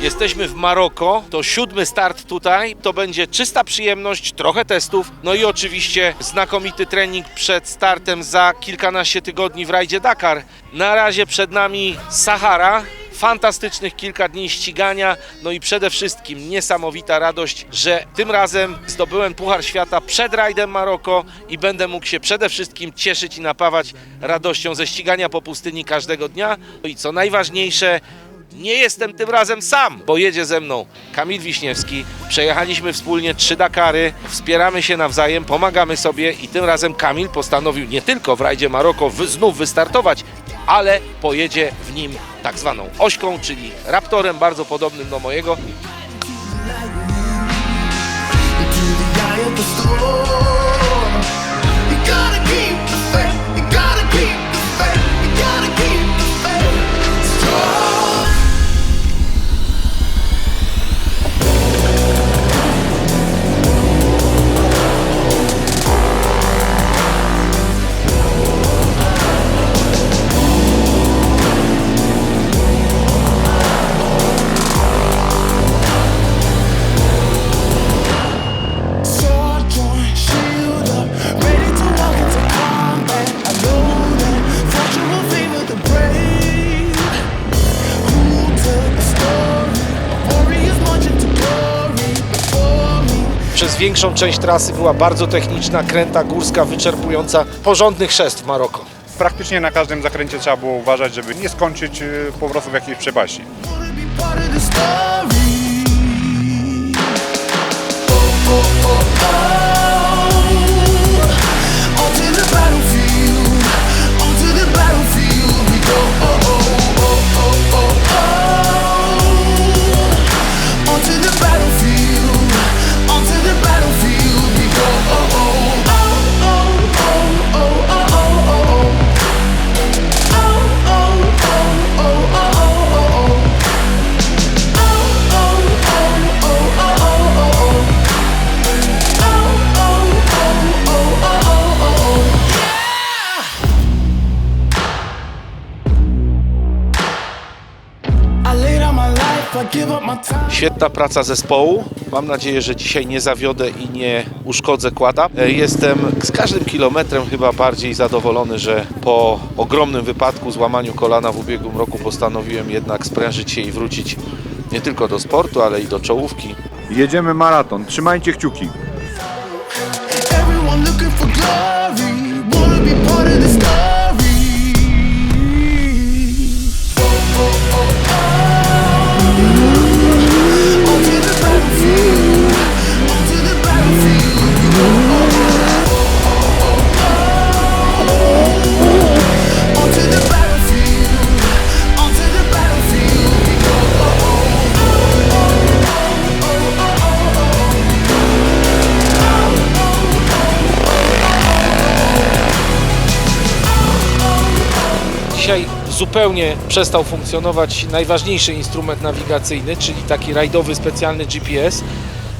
Jesteśmy w Maroko, to siódmy start tutaj. To będzie czysta przyjemność, trochę testów, no i oczywiście znakomity trening przed startem za kilkanaście tygodni w rajdzie Dakar. Na razie przed nami Sahara. Fantastycznych kilka dni ścigania, no i przede wszystkim niesamowita radość, że tym razem zdobyłem Puchar Świata przed rajdem Maroko i będę mógł się przede wszystkim cieszyć i napawać radością ze ścigania po pustyni każdego dnia. No i co najważniejsze, nie jestem tym razem sam, bo jedzie ze mną Kamil Wiśniewski. Przejechaliśmy wspólnie trzy Dakary, wspieramy się nawzajem, pomagamy sobie i tym razem Kamil postanowił nie tylko w rajdzie Maroko wy, znów wystartować, ale pojedzie w nim tak zwaną ośką, czyli raptorem bardzo podobnym do mojego. Większą część trasy była bardzo techniczna, kręta górska, wyczerpująca, porządny chrzest w Maroko. Praktycznie na każdym zakręcie trzeba było uważać, żeby nie skończyć y, po prostu w jakiejś przepaści. Oh, oh, oh, oh. Świetna praca zespołu. Mam nadzieję, że dzisiaj nie zawiodę i nie uszkodzę kłada. E, Jestem z każdym kilometrem chyba bardziej zadowolony, że po ogromnym wypadku, złamaniu kolana w ubiegłym roku postanowiłem jednak sprężyć się i wrócić nie tylko do sportu, ale i do czołówki. Jedziemy maraton, trzymajcie kciuki. Everyone looking for glory, wanna be part of the story. Dzisiaj zupełnie przestał funkcjonować najważniejszy instrument nawigacyjny, czyli taki rajdowy specjalny GPS.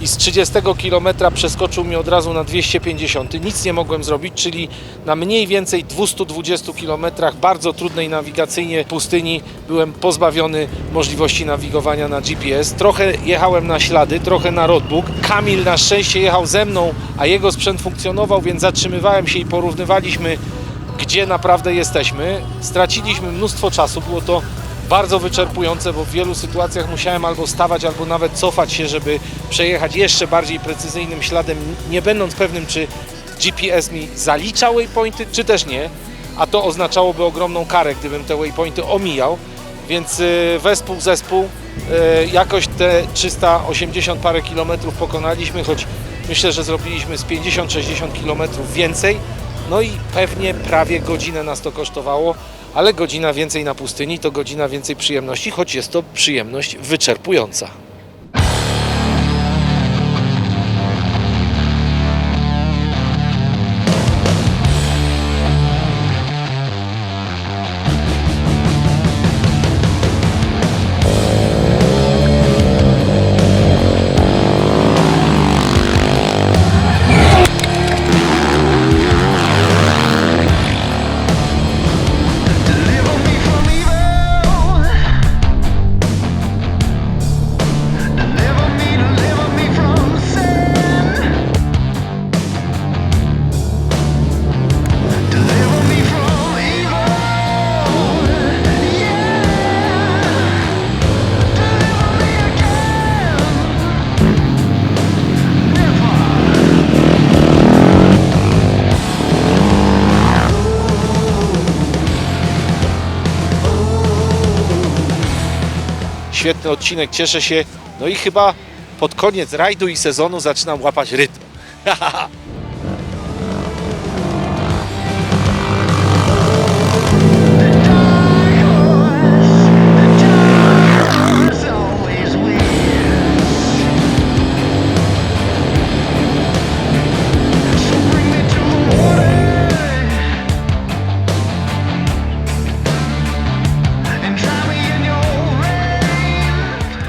I z 30 km przeskoczył mi od razu na 250. Nic nie mogłem zrobić, czyli na mniej więcej 220 km bardzo trudnej nawigacyjnie pustyni byłem pozbawiony możliwości nawigowania na GPS. Trochę jechałem na ślady, trochę na roadbook. Kamil na szczęście jechał ze mną, a jego sprzęt funkcjonował, więc zatrzymywałem się i porównywaliśmy gdzie naprawdę jesteśmy. Straciliśmy mnóstwo czasu, było to bardzo wyczerpujące, bo w wielu sytuacjach musiałem albo stawać, albo nawet cofać się, żeby przejechać jeszcze bardziej precyzyjnym śladem, nie będąc pewnym, czy GPS mi zalicza waypointy, czy też nie, a to oznaczałoby ogromną karę, gdybym te waypointy omijał, więc y, wespół zespół y, jakoś te 380 parę kilometrów pokonaliśmy, choć myślę, że zrobiliśmy z 50-60 kilometrów więcej, no i pewnie prawie godzinę nas to kosztowało, ale godzina więcej na pustyni to godzina więcej przyjemności, choć jest to przyjemność wyczerpująca. Świetny odcinek, cieszę się. No i chyba pod koniec rajdu i sezonu zaczynam łapać rytm.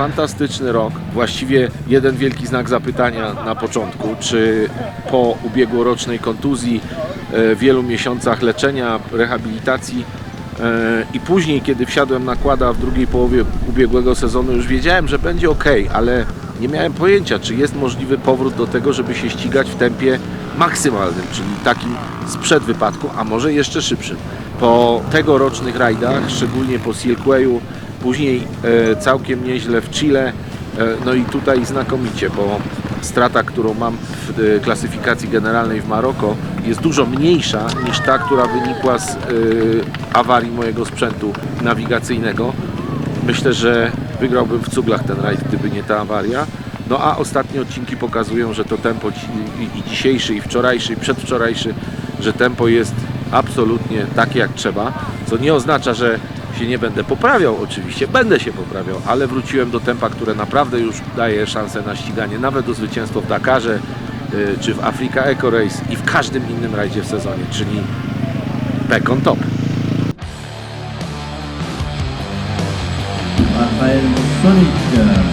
Fantastyczny rok. Właściwie jeden wielki znak zapytania na początku, czy po ubiegłorocznej kontuzji, e, wielu miesiącach leczenia, rehabilitacji e, i później, kiedy wsiadłem na kłada w drugiej połowie ubiegłego sezonu, już wiedziałem, że będzie ok, ale nie miałem pojęcia, czy jest możliwy powrót do tego, żeby się ścigać w tempie maksymalnym, czyli takim sprzed wypadku, a może jeszcze szybszym. Po tegorocznych rajdach, szczególnie po Silkwayu, Później e, całkiem nieźle w Chile, e, no i tutaj znakomicie, bo strata, którą mam w e, klasyfikacji generalnej w Maroko jest dużo mniejsza niż ta, która wynikła z awarii mojego sprzętu nawigacyjnego. Myślę, że wygrałbym w cuglach ten rajd, gdyby nie ta awaria. No a ostatnie odcinki pokazują, że to tempo i dzisiejszy, i wczorajszy, i przedwczorajszy, że tempo jest absolutnie takie jak trzeba, co nie oznacza, że się nie będę poprawiał oczywiście, będę się poprawiał, ale wróciłem do tempa, które naprawdę już daje szansę na ściganie, nawet do zwycięstwa w Dakarze, y, czy w Africa Eco Race i w każdym innym rajdzie w sezonie, czyli back on top. Rafael Sonic.